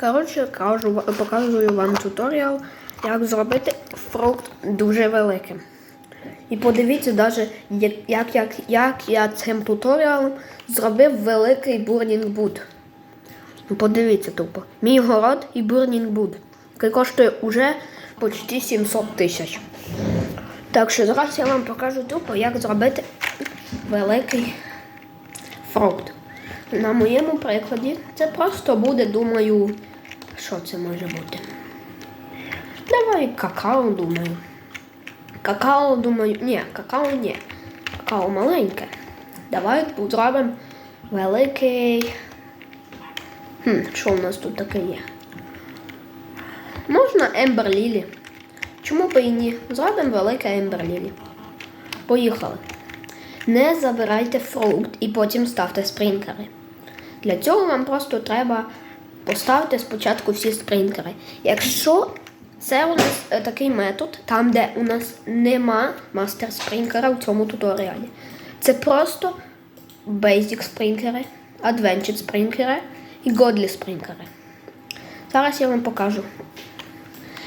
Коротше, кажу, показую вам туторіал, як зробити фрукт дуже великим. І подивіться, даже, як, як, як, я цим туторіалом зробив великий бурнінг буд. Ну, Подивіться тупо. Мій город і бурнінг буд, який коштує уже почти 700 тисяч. Так що зараз я вам покажу тупо, як зробити великий фрукт. На моєму прикладі це просто буде, думаю, що це може бути. Давай какао, думаю. Какао, думаю, ні, какао ні. Какао маленьке. Давай зробимо великий. Хм, що у нас тут таке є? Можна Ембер. Чому б і ні? Зробимо велике Ембер. Поїхали. Не забирайте фрукт і потім ставте спринкери. Для цього вам просто треба поставити спочатку всі спринкери. Якщо це у нас е, такий метод, там, де у нас нема мастер спринкера в цьому туторіалі. Це просто basic спринкери, advanced спринкери і godly спринкери. Зараз я вам покажу.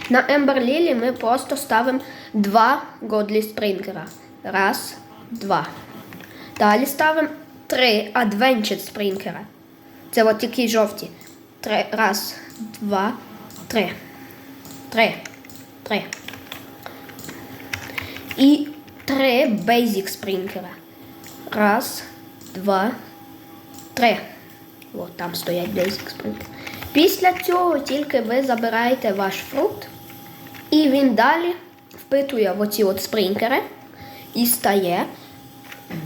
На Ember Lily ми просто ставимо два Godly спринкера. Раз, два. Далі ставимо три Adventured спринкера. Це от такі жовті. Три, раз, два, три. Три. Три. І три Basic спринкера. Раз, два, три. От там стоять Basic спринкери. Після цього тільки ви забираєте ваш фрукт, і він далі впитує оці от спринкери і стає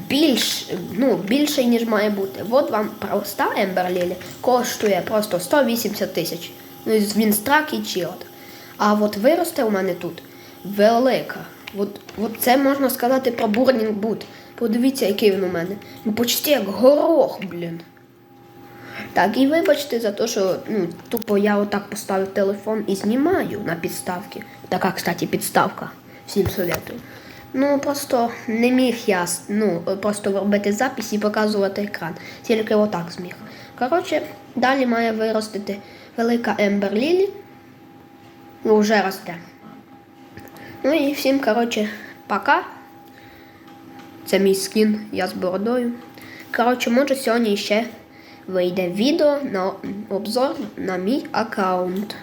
більш, ну, більше, ніж має бути. От вам проста Ембер Лілі коштує просто 180 тисяч. Ну, він страк і чіот. А от виросте у мене тут велика. От, от це можна сказати про Burning Boot. Подивіться, який він у мене. Ну, почти як горох, блін. Так, і вибачте за те, що ну, тупо я отак поставив телефон і знімаю на підставки. Така, кстати, підставка. Всім советую. Ну, просто не міг я ну, просто робити запис і показувати екран. Тільки отак зміг. Коротше, далі має виростити велика Ембер Лілі. Ну, вже росте. Ну і всім, коротше, пока. Це мій скін, я з бородою. Коротше, може сьогодні ще вийде відео на обзор на мій аккаунт.